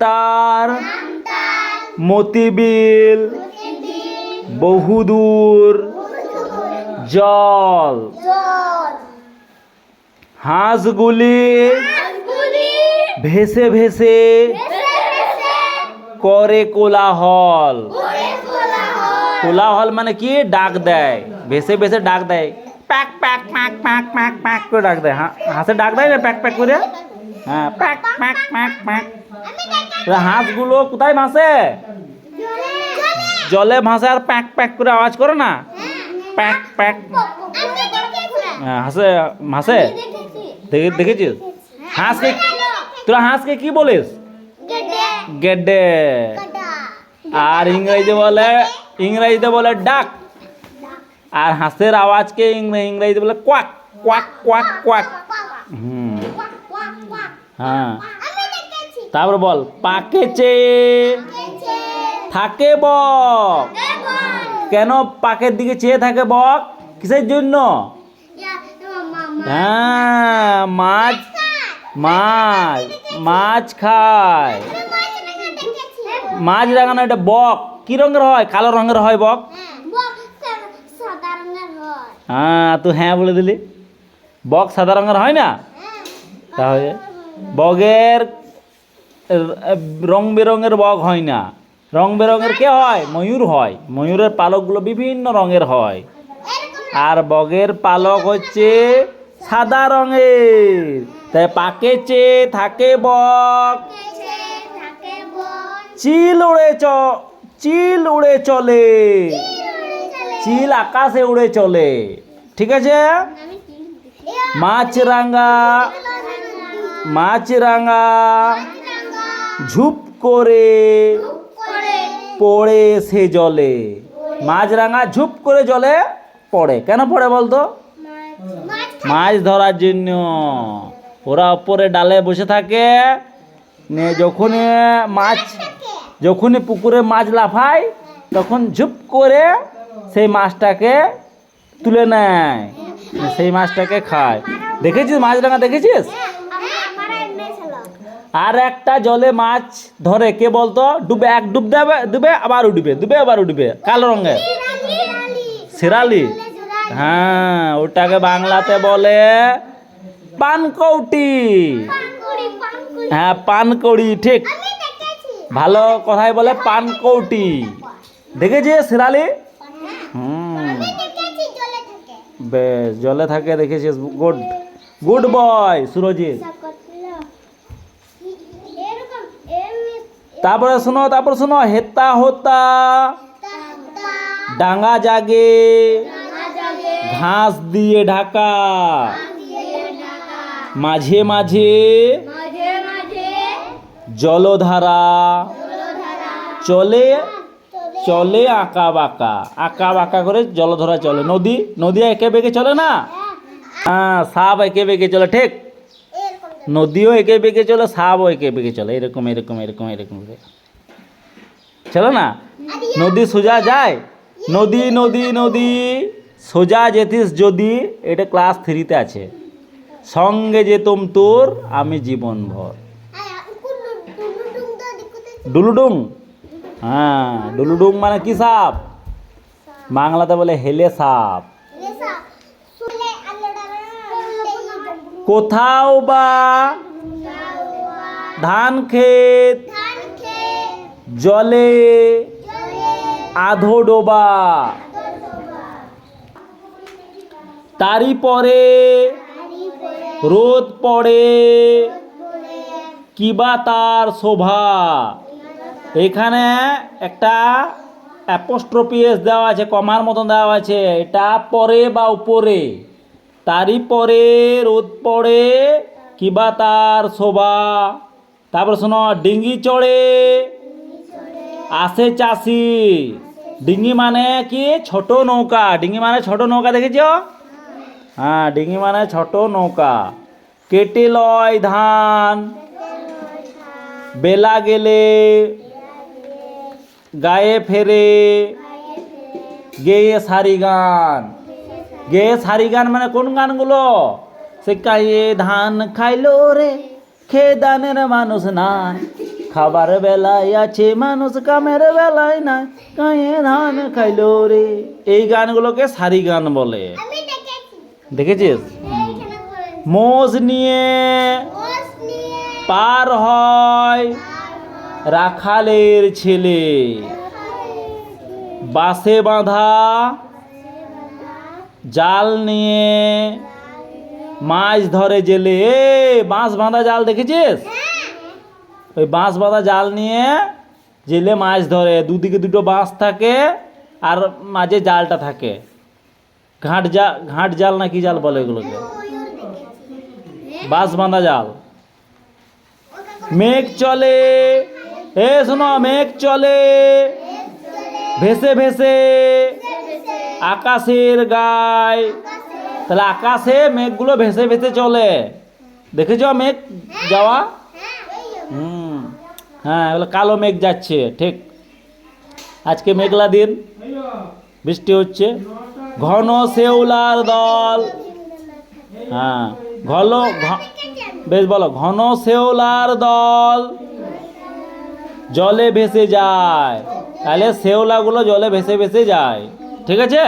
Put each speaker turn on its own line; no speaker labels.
তার মতিবিল বহুদূর জল হাঁসগুলি ভেসে ভেসে করে কোলাহল কোলাহল মানে কি ডাক দেয় ভেসে ভেসে ডাক দেয় প্যাক প্যাক প্যাক প্যাক প্যাক প্যাক করে ডাক দেয় হা- হাঁসে ডাক দেয় না প্যাক প্যাক করে হ্যাঁ প্যাক প্যাক প্যাক প্যাক তা হাঁসগুলো কোথায় ভাসে? জলে ভাসে আর প্যাক প্যাক করে আওয়াজ করে না? প্যাক প্যাক। হ্যাঁ, হাসে দেখে দেখেছিস? হাঁসকে তোরা হাঁসকে কি বলিস? গেডে। আর ইংরেজি বলে ইংরেজিতে বলে ডাক। আর হাঁসের আওয়াজকে ইংরে- ইংরেজিতে বলে কোয়াক কোয়াক কোয়াক কোয়াক হুম। হ্যাঁ। তারপর বল, পাকে চেয়ে থাকে বক। কেন পাকের দিকে চেয়ে থাকে বক? কিসের জন্য? হ্যাঁ মাছ মাছ মাছ খায়। মাছ রাঙানো এটা বক। কি রঙের হয়? কালো রঙের হয় বক? হ্যাঁ তুই হ্যাঁ বলে দিলি। বক সাদা রঙের হয় না? তাহলে বগের রং বেরঙের বক হয় না। রং বেরঙের কে হয়? ময়ূর হয়। ময়ূরের পালকগুলো বিভিন্ন রঙের হয়। আর বগের পালক হচ্ছে সাদা রঙের। তাই পাকে চেয়ে থাকে বক। চিল উড়ে চ, চিল উড়ে চলে। চিল আকাশে উড়ে চলে। ঠিক আছে? মাছ রাঙা মাছ রাঙা ঝুপ করে পড়ে সে জলে। মাছ রাঙা ঝুপ করে জলে পড়ে। কেন পড়ে বলতো? মাছ ধরার জন্য। ওরা ওপরে ডালে বসে থাকে। যখনই মাছ যখনই পুকুরে মাছ লাফায় তখন ঝুপ করে সেই মাছটাকে তুলে নেয়। সেই মাছটাকে খায়। দেখেছিস মাছরাঙা? দেখেছিস? আর একটা জলে মাছ ধরে, কে বলতো? ডুবে, এক ডুব দেবে, ডুবে আবার উঠবে ডুবে আবার উঠবে কালো রঙের। শিরালি। হ্যাঁ ওটাকে বাংলাতে বলে পানকৌটি। হ্যাঁ পানকৌড়ি, ঠিক। ভালো কথাই বলে পানকৌটি। দেখেছিস শিরালি? বেশ, জলে থাকে, দেখেছিস? গুড। Good boy, Surajit. তারপরে শোনো তারপরে শোনো, হেতা হোতা, ডাঙা জাগে, ঘাস দিয়ে ঢাকা, মাঝে মাঝে জলধারা, চলে চলে আঁকা বাঁকা আঁকা বাঁকা করে জলধারা চলে। নদী নদী একে বেঁকে চলে না? হ্যাঁ সাপ একে বেঁকে চলে, ঠিক। নদীও একে বেঁকে চলে, সাপও একে বেঁকে চলে। এরকম এরকম এরকম এরকম চলো না? নদী সোজা যায়? নদী নদী নদী, সোজা যেতিস যদি, এটা ক্লাস থ্রিতে আছে। সঙ্গে যেতুম তোর, আমি জীবনভর ডুলুডুং? হ্যাঁ ডুলুডুং মানে কি সাপ? বাংলাতে বলে হেলে সাপ। কোথাও বা ধান ক্ষেত, জলে আধো ডোবা তারই পরে রোদ পড়ে কিবা তার শোভা? এখানে একটা অ্যাপোস্ট্রোপিএস দেওয়া আছে, কমার মতন দেওয়া আছে, এটা পরে বা উপরে? তারই পরে রোদ পড়ে কিবা তার শোভা? তারপর শোনো, ডিঙ্গি চড়ে। আসে চাষি। ডিঙ্গি মানে কি? ছোট নৌকা। ডিঙ্গি মানে ছোট নৌকা, দেখেছ? হ্যাঁ ডিঙ্গি মানে ছোট নৌকা। কেটে লয় ধান। বেলা গেলে গায়ে ফেরে। গেয়ে সারি গান। গেয়ে সারি গান মানে কোন গানগুলো? সে কায়ে ধান খাইলো রে খে দানের মানুষ নাই। খাবার বেলায় আছে মানুষ কামের বেলায় নাই। কায়ে ধান খাইলো রে। এই গানগুলোকে সারি গান বলে। দেখেছিস? মোজ নিয়ে পার হয় রাখালের ছেলে। বাসে বাঁধা জাল নিয়ে মাছ ধরে জেলে। এ বাঁশ বাঁধা জাল দেখেছিস? ওই বাঁশ বাঁধা জাল নিয়ে জেলে মাছ ধরে। দুদিকে দুটো বাঁশ থাকে আর মাঝে জালটা থাকে। ঘাট জাল ঘাট জাল না কি জাল বলে এগুলোকে? বাঁশ বাঁধা জাল। মেঘ চলে। এ শোনো মেঘ চলে। ভেসে ভেসে। আকাশের গায়ে। তাহলে আকাশে মেঘগুলো ভেসে ভেসে চলে। দেখেছ মেঘ যাওয়া? হুম। হ্যাঁ বলে কালো মেঘ যাচ্ছে, ঠিক। আজকে মেঘলা দিন, বৃষ্টি হচ্ছে। ঘন শেওলার দল। হ্যাঁ ঘন বেশ বলো, ঘন শেওলার দল জলে ভেসে যায়। তাহলে শেওলাগুলো জলে ভেসে ভেসে যায়। ঠিক আছে?